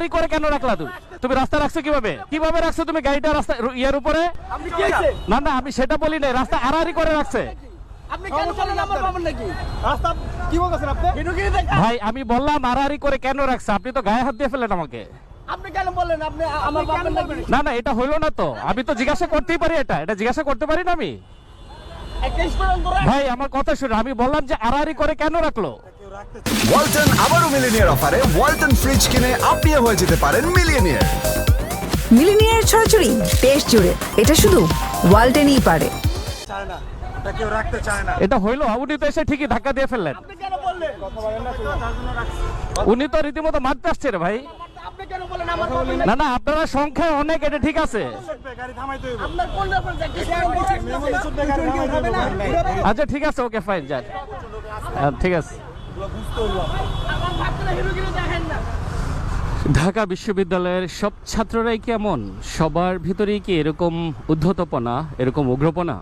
আড়াআড়ি করে কেন রাখলা তুমি তুমি রাস্তা রাখছো কীভাবে? কীভাবে রাখছো তুমি গাড়িটা রাস্তা ইয়ার উপরে? না না আমি সেটা বলি নাই রাস্তা আড়াআড়ি করে রাখছে। আপনি কেন বলেন আমার বাবার নাকি? রাস্তা কি বলতেছেন আপনি? ভিডিওগিরি দেখা ভাই আমি বললাম আড়াআড়ি করে কেন রাখছে? আপনি তো গায়ে হাত দিয়ে ফেলেন আমাকে। আপনি কেন বললেন? আপনি আমার বাবার নাকি? না না এটা হইল না তো। আমি তো জিজ্ঞাসা করতেই পারি এটা। এটা জিজ্ঞাসা করতে পারি না আমি? ভাই আমার কথা শুনে আমি বললাম যে আড়াআড়ি করে কেন রাখল? ওয়ালটন আবারও মিলিনিয়ার অফারে ওয়ালটন ফ্রিজ কিনে আপনিও হয়ে যেতে পারেন মিলিয়নিয়ার মিলিনিয়ার ছড়াছড়ি দেশ জুড়ে। এটা শুধু ওয়ালটেনই পারে। চায় না এটা কেউ রাখতে চায় না। এটা হইল উনি তো এসে ঠিকই ধাক্কা দিয়ে ফেললেন। আপনি কেন বললেন? উনি তো রীতিমতো মারতে আসছে রে ভাই। না না আপনারা সংখ্যায় অনেক এটা ঠিক আছে। আচ্ছা ঠিক আছে ওকে ফাইন যান। ঠিক আছে। ঢাকা বিশ্ববিদ্যালয়ের সব ছাত্ররাই কেমন? সবার ভিতরেই কি এরকম উদ্ধতপনা এরকম উগ্রপনা?